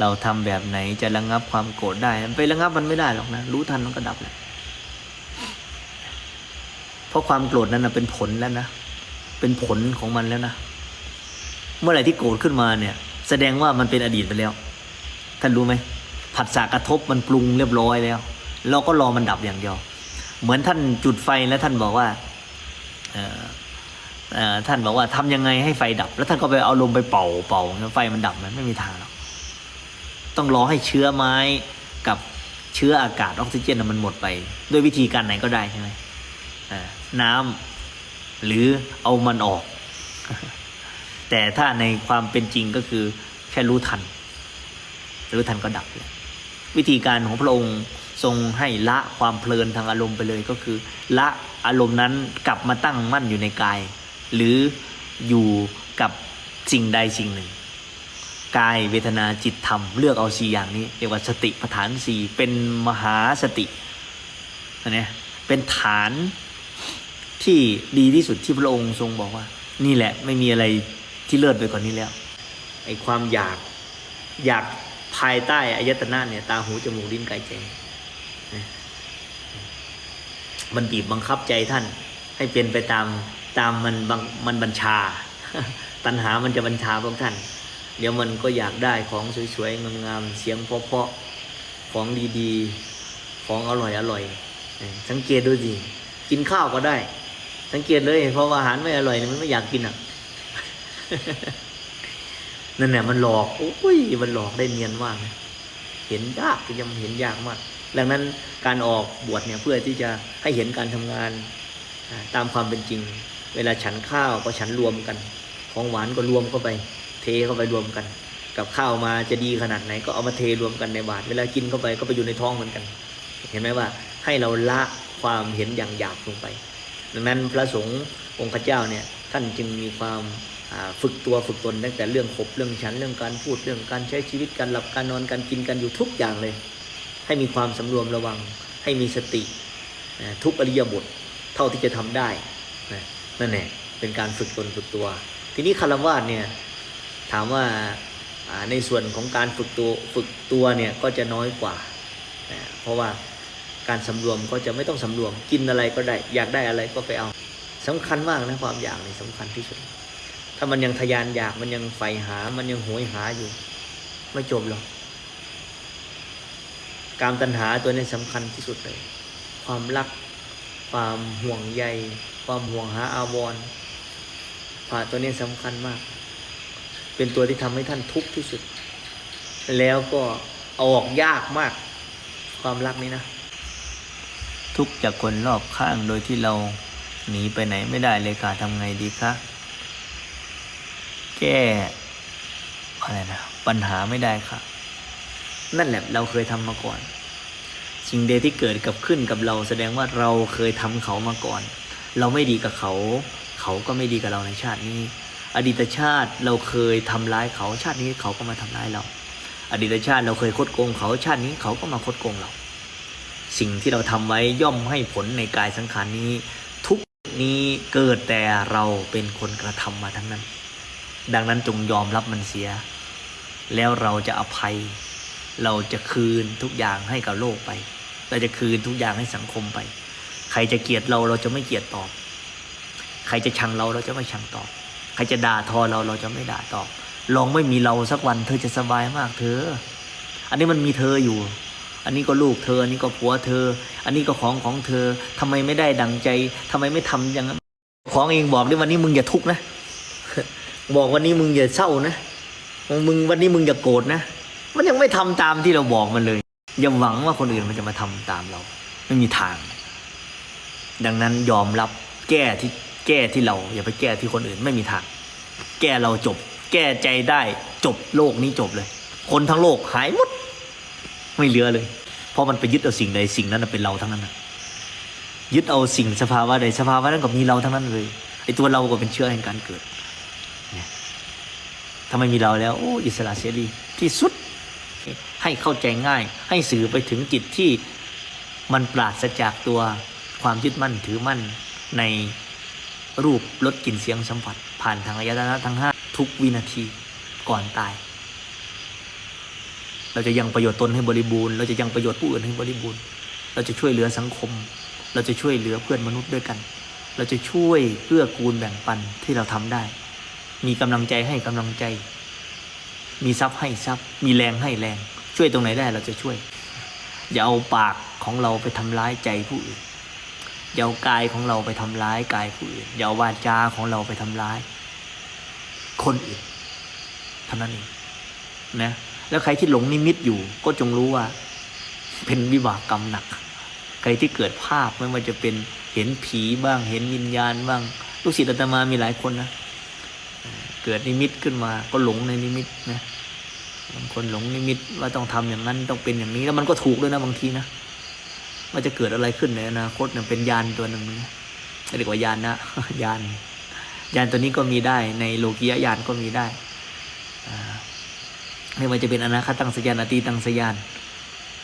เราทำแบบไหนจะระงับความโกรธได้ไประงับมันไม่ได้หรอกนะ รู้ทันมันก็ดับแหละเพราะความโกรธนั้นนะเป็นผลแล้วนะ เป็นผลของมันแล้วนะ เมื่อไหร่ที่โกรธขึ้นมาเนี่ย แสดงว่ามันเป็นอดีตไปแล้ว ท่านรู้ไหมผัสสะกระทบมันปรุงเรียบร้อยแล้ว เราก็รอมันดับอย่างเดียว เหมือนท่านจุดไฟแล้วท่านบอกว่าท่านบอกว่าทำยังไงให้ไฟดับ แล้วท่านก็ไปเอาลมไปเป่าเป่าไฟมันดับมันไม่มีทางหรอก ต้องรอให้เชื้อไม้กับเชื้ออากาศออกซิเจนน่ะมันหมดไป ด้วยวิธีการไหนก็ได้ใช่ไหมน้ำหรือเอามันออก แต่ถ้าในความเป็นจริงก็คือแค่รู้ทัน รู้ทันก็ดับเลยวิธีการของพระองค์ทรงให้ละความเพลินทางอารมณ์ไปเลยก็คือ ละอารมณ์นั้นกลับมาตั้งมั่นอยู่ในกาย หรืออยู่กับสิ่งใดสิ่งหนึ่ง กายเวทนาจิตธรรมเลือกเอาสี่อย่างนี้เรียกว่าสติปัฏฐานสี่เป็นมหาสตินะเนี่ยเป็นฐานที่ดีที่สุดที่พระองค์ทรงบอกว่า นี่แหละไม่มีอะไรที่เลิศไปกว่านี้แล้วไอ้ความอยากอยากภายใต้อายตนะเนี่ยตาหูจมูกลิ้นกายใจมันบีบบังคับใจท่าน ให้เป็นไปตามตามมันบังมันบัญชา ตัณหามันจะบัญชาพวกท่าน เดี๋ยวมันก็อยากได้ของสวยๆ งามๆ เสียงเพราะๆ ของดีๆ ของอร่อยอร่อย สังเกตดูสิ กินข้าวก็ได้ สังเกตเลย เพราะว่าอาหารไม่อร่อยมันไม่อยากกินอะ นั่นแหละมันหลอก โอ้ย มันหลอกได้เนียนมากนะเห็นยากยังเห็นยากมาก ดังนั้นการออกบวชเนี่ยเพื่อที่จะให้เห็นการทำงานตามความเป็นจริง เวลาฉันข้าวก็ฉันรวมกัน ของหวานก็รวมเข้าไป เทเข้าไปรวมกัน กับข้าวมาจะดีขนาดไหนก็เอามาเทรวมกันในบาตรเวลากินเข้าไปก็ไปอยู่ในท้องเหมือนกัน เห็นไหมว่าให้เราละความเห็นอย่างหยาบลงไป ดังนั้นพระสงฆ์องค์ข้าเจ้าเนี่ยท่านจึงมีความฝึกตัวฝึกตนตั้งแต่เรื่องขบเรื่องฉันเรื่องการพูดเรื่องการใช้ชีวิตการหลับการนอนการกินกันอยู่ทุกอย่างเลย ให้มีความสำรวมระวัง ให้มีสติทุกอริยบทเท่าที่จะทำได้นะนั่นแหละเป็นการฝึกตนฝึกตัว ทีนี้คารวะเนี่ย ถามว่าในส่วนของการฝึกตัวฝึกตัวเนี่ยก็จะน้อยกว่านะเพราะว่าการสำรวมก็จะไม่ต้องสำรวมกินอะไรก็ได้ อยากได้อะไรก็ไปเอาสำคัญมากนะความอยากนี่สำคัญที่สุด ถ้ามันยังทะยานอยากมันยังใฝ่หา มันยังโหยหาอยู่ ไม่จบหรอกการตัณหาตัวนี้สำคัญที่สุดเลย ความรัก ความห่วงใย ความห่วงหาอาวรณ์ผ่าตัวนี้สำคัญมาก เป็นตัวที่ทำให้ท่านทุกข์ที่สุด แล้วก็เอาออกยากมาก ความรักนี้นะ ทุกข์จากคนรอบข้างโดยที่เราหนีไปไหนไม่ได้เลยค่ะทำไงดีคะแก้อะไรนะปัญหาไม่ได้ค่ะ นั่นแหละเราเคยทำมาก่อนสิ่งใดที่เกิดกับขึ้นกับเราแสดงว่าเราเคยทำเขามาก่อน เราไม่ดีกับเขา เขาก็ไม่ดีกับเราในชาตินี้ อดีตชาติเราเคยทำร้ายเขาชาตินี้เขาก็มาทำร้ายเรา อดีตชาติเราเคยคดโกงเขาชาตินี้เขาก็มาคดโกงเรา สิ่งที่เราทำไว้ย่อมให้ผลในกายสังขารนี้ ทุกนี้เกิดแต่เราเป็นคนกระทำมาทั้งนั้น ดังนั้นจงยอมรับมันเสีย แล้วเราจะอภัย เราจะคืนทุกอย่างให้กับโลกไปเราจะคืนทุกอย่างให้สังคมไป ใครจะเกลียดเราเราจะไม่เกลียดตอบ ใครจะชังเราเราจะไม่ชังตอบ รจะด่าทอเราเราจะไม่ด่าตอบ ลองไม่มีเราสักวันเธอจะสบายมากเธอ อันนี้มันมีเธออยู่ อันนี้ก็ลูกเธอ อันนี้ก็ผัวเธอ อันนี้ก็ของของเธอทำไมไม่ได้ดังใจทำไมไม่ทำอย่างนั้นของเองบอกดิวันนี้มึงอย่าทุกข์นะ บอกวันนี้มึงอย่าเศร้านะ มึงวันนี้มึงอย่าโกรธนะ มันยังไม่ทำตามที่เราบอกมันเลย อย่าหวังว่าคนอื่นมันจะมาทำตามเรา ไม่มีทาง ดังนั้นยอมรับแก้ที่ แก้ที่เรา อย่าไปแก้ที่คนอื่นไม่มีทาง แก้เราจบ แก้ใจได้จบโลกนี้จบเลย คนทั้งโลกหายหมด ไม่เหลือเลย เพราะมันไปยึดเอาสิ่งใดสิ่งนั้นเป็นเราทั้งนั้นนะยึดเอาสิ่งสภาวะใดสภาวะนั้นก็มีเราทั้งนั้นเลยไอตัวเราก็เป็นเชื้อแห่งการเกิดถ้าไม่มีเราแล้วโอ้อิสระเสรีที่สุด ให้เข้าใจง่าย ให้สื่อไปถึงจิตที่มันปราศจากตัวความยึดมั่นถือมั่นใน รูปรสกลิ่นเสียงสัมผัส ผ่านทางอายตนะทั้งห้าทุกวินาทีก่อนตาย เราจะยังประโยชน์ตนให้บริบูรณ์ เราจะยังประโยชน์ผู้อื่นให้บริบูรณ์ เราจะช่วยเหลือสังคม เราจะช่วยเหลือเพื่อนมนุษย์ด้วยกัน เราจะช่วยเพื่อกูลแบ่งปันที่เราทำได้ มีกำลังใจให้กำลังใจ มีทรัพย์ให้ทรัพย์ มีแรงให้แรง ช่วยตรงไหนได้เราจะช่วย อย่าเอาปากของเราไปทำร้ายใจผู้อื่น อย่ากายของเราไปทำร้ายกายผู้อื่นอย่าวาจาของเราไปทำร้าย คนอื่นเท่านั้นเองนะแล้วใครที่หลงนิมิตอยู่ ก็จงรู้ว่า เป็นวิบากกรรมหนัก ใครที่เกิดภาพไม่ว่าจะเป็นเห็นผีบ้างเห็นวิญญาณบ้างลูกศิษย์อาตมามีหลายคนนะเอ่อเกิดนิมิตขึ้นมาก็หลงในนิมิตนะบางคนหลงนิมิตว่าต้องทำอย่างนั้นต้องเป็นอย่างนี้แล้วมันก็ถูกด้วยนะบางทีนะ ว่าจะเกิดอะไรขึ้นในอนาคตเนี่ยเป็นยานตัวหนึ่งนะเรียกว่ายานนะยานยานตัวนี้ก็มีได้ในโลกียญาณก็มีได้ไม่ว่าจะเป็นอนาคตังสยานอตีตังสยาน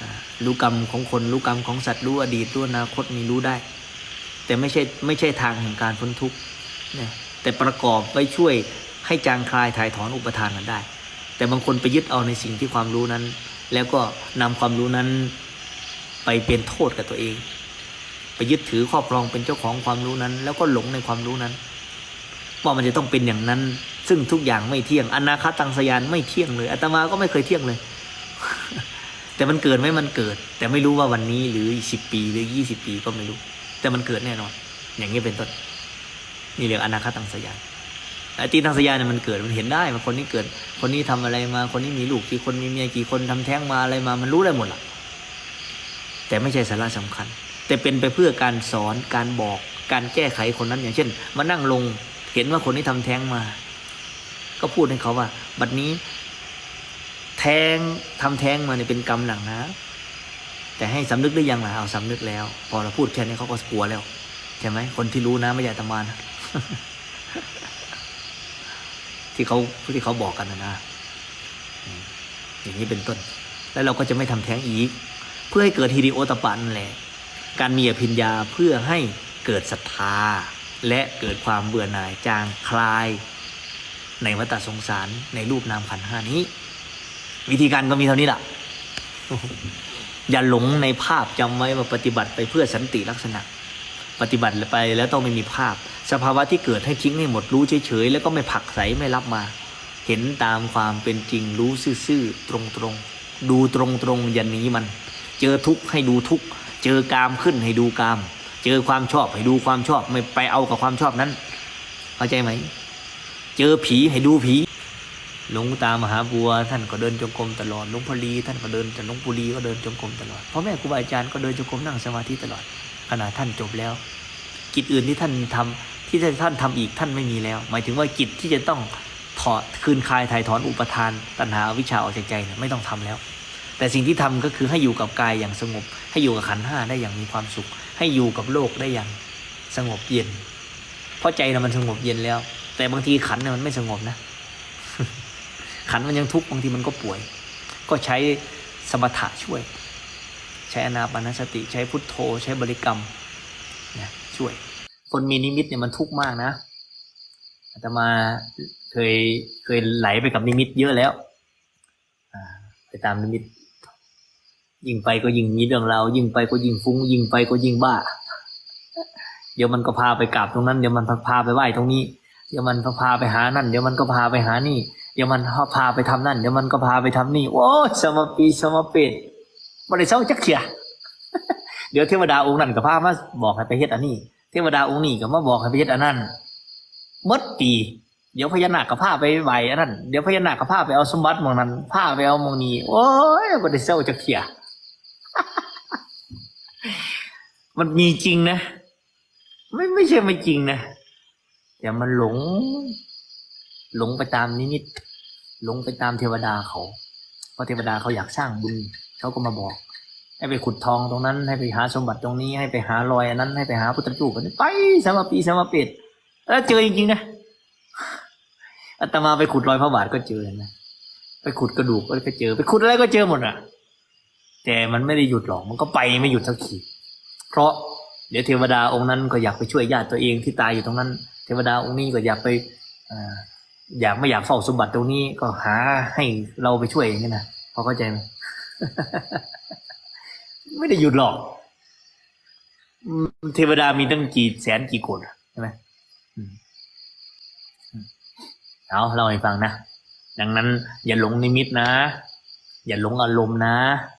อ่ารู้กรรมของคนรู้กรรมของสัตว์รู้อดีตรู้อนาคตมีรู้ได้ แต่ไม่ใช่ไม่ใช่ทางแห่งการพ้นทุกข์เนี่ยแต่ประกอบไว้ช่วยให้จางคลายถ่ายถอนอุปทานกันได้ แต่บางคนไปยึดเอาในสิ่งที่ความรู้นั้น แล้วก็นำความรู้นั้น ไปเป็นโทษกับตัวเอง ไปยึดถือครอบครองเป็นเจ้าของความรู้นั้น แล้วก็หลงในความรู้นั้นว่ามันจะต้องเป็นอย่างนั้น ซึ่งทุกอย่างไม่เที่ยงอนาคตังสยานไม่เที่ยงเลยอาตมาก็ไม่เคยเที่ยงเลย แต่มันเกิดไหมมันเกิด แต่ไม่รู้ว่าวันนี้หรือสิบปีหรือยี่สิบปีก็ไม่รู้ แต่มันเกิดแน่นอน อย่างนี้เป็นต้นนี่เรียกอนาคตังสยานไอ้ตีตังสยานเนี่ยมันเกิดมันเห็นได้ว่าคนนี้เกิด คนนี้ทำอะไรมา คนนี้มีลูกกี่คนมีเมียกี่คนทำแท้งมาอะไรมา มันรู้ได้หมดละ แต่ไม่ใช่สาระสำคัญ แต่เป็นไปเพื่อการสอนการบอกการแก้ไขคนนั้นอย่างเช่น มานั่งลงเห็นว่าคนนี้ทำแท้งมา ก็พูดให้เขาว่า บัดนี้ แท้งทำแท้งมาเนี่ยเป็นกรรมหนักนะ แต่ให้สำนึกหรือยังล่ะเอาสำนึกแล้ว พอเราพูดแค่นี้เขาก็กลัวแล้วใช่ไหมคนที่รู้นะไม่ใช่อาตมานะที่เขาที่เขาบอกกันนะนะอย่างนี้เป็นต้น แล้วเราก็จะไม่ทำแท้งอีก เพื่อให้เกิดฮิริโอตปันแหละการมีอภิญญาเพื่อให้เกิดศรัทธา และเกิดความเบื่อหน่ายจางคลาย ในวัฏสงสารในรูปนามขันห้านี้ วิธีการก็มีเท่านี้แหละอย่าหลงในภาพจำไว้ว่าปฏิบัติไปเพื่อสันติลักษณะ ปฏิบัติไปแล้วต้องไม่มีภาพ สภาวะที่เกิดให้ทิ้งให้หมดรู้เฉยๆแล้วก็ไม่ผลักใสไม่รับมา เห็นตามความเป็นจริงรู้ซื่อๆตรงๆ ดูตรงๆอย่าหนีมัน เจอทุกข์ให้ดูทุกข์เจอกามขึ้นให้ดูกาม เจอความชอบให้ดูความชอบไม่ไปเอากับความชอบนั้น เข้าใจไหม เจอผีให้ดูผีหลวงตามหาบัว ท่านก็เดินจงกรมตลอดหลวงพ่อลีท่านก็เดินแต่หลวงปู่ลีก็เดินจงกรมตลอดพ่อแม่ครูบาอาจารย์ก็เดินจงกรมนั่งสมาธิตลอดขณะท่านจบแล้ว กิจอื่นที่ท่านทำที่ท่านทำอีกท่านไม่มีแล้ว หมายถึงว่ากิจที่จะต้องถอดคืนคลายถ่ายถอนอุปทาน ตัณหาวิชาออกจากใจไม่ต้องทำแล้ว แต่สิ่งที่ทำก็คือให้อยู่กับกายอย่างสงบ ให้อยู่กับขันห้าได้อย่างมีความสุข ให้อยู่กับโลกได้อย่างสงบเย็น เพราะใจเรามันสงบเย็นแล้ว แต่บางทีขันเนี่ยมันไม่สงบนะ ขันมันยังทุกข์บางทีมันก็ป่วย ก็ใช้สมถะช่วย ใช้อนาปานสติ ใช้พุทโธ ใช้บริกรรมนะช่วย คนมีนิมิตเนี่ยมันทุกข์มากนะอาตมาเคยเคยไหลไปกับนิมิตเยอะแล้วไปตามนิมิต ยิ่งไปก็ยิ่งมีเรื่องราวยิ่งไปก็ยิ่งฟุ้ง ยิ่งไปก็ยิ่งบ้า เดี๋ยวมันก็พาไปกราบตรงนั้น เดี๋ยวมันพาไปไหว้ตรงนี้ เดี๋ยวมันพาไปหานั่น เดี๋ยวมันก็พาไปหานี่ เดี๋ยวมันพาไปทำนั่น เดี๋ยวมันก็พาไปทำนี่ โอ้ยสมปีสมเป็ดบริเศร้าจักเขียเดี๋ยวเทวดาองค์นั้นก็พามาบอกให้ไปเฮ็ดอันนี้ เทวดาองค์นี้ก็มาบอกให้ไปเฮ็ดอันนั้นมดปี เดี๋ยวพญานาคก็พาไปไหวอันนั้น เดี๋ยวพญานาคก็พาไปเอาสมบัติมองนั้นพาไปเอามองนี้ โอ้ยบริเศร้าจักเขีย มันมีจริงนะ ไม่ไม่ใช่ไม่จริงนะแต่ามันหลง หลงไปตามนิมิตหลงไปตามเทวดาเขาเพราะเทวดาเขาอยากสร้างบุญเขาก็มาบอก ให้ไปขุดทองตรงนั้น ให้ไปหาสมบัติตรงนี้ ให้ไปหารอยอันนั้น ให้ไปหาพุทธรูปอันไปสมาปีสมาเป็ดแล้วเจอจริงๆนะอาตมาไปขุดรอยพระบาทก็เจอนะไปขุดกระดูกก็เจอ ไปขุดอะไรก็เจอหมดอะ แต่มันไม่ได้หยุดหรอก มันก็ไปไม่หยุดสักที เพราะเดี๋ยวเทวดาองค์นั้นก็อยากไปช่วยญาติตัวเองที่ตายอยู่ตรงนั้น เทวดาองค์นี้ก็อยากไปอยากไม่อยากเฝ้าสมบัติตรงนี้ก็หาให้เราไปช่วยอย่างนี้นะพอเข้าใจไหมไม่ได้หยุดหรอก เทวดามีตั้งกี่แสนกี่โกดใช่ไหมเอาเราให้ฟังนะ ดังนั้น อย่าหลงนิมิตนะ อย่าหลงอารมณ์นะ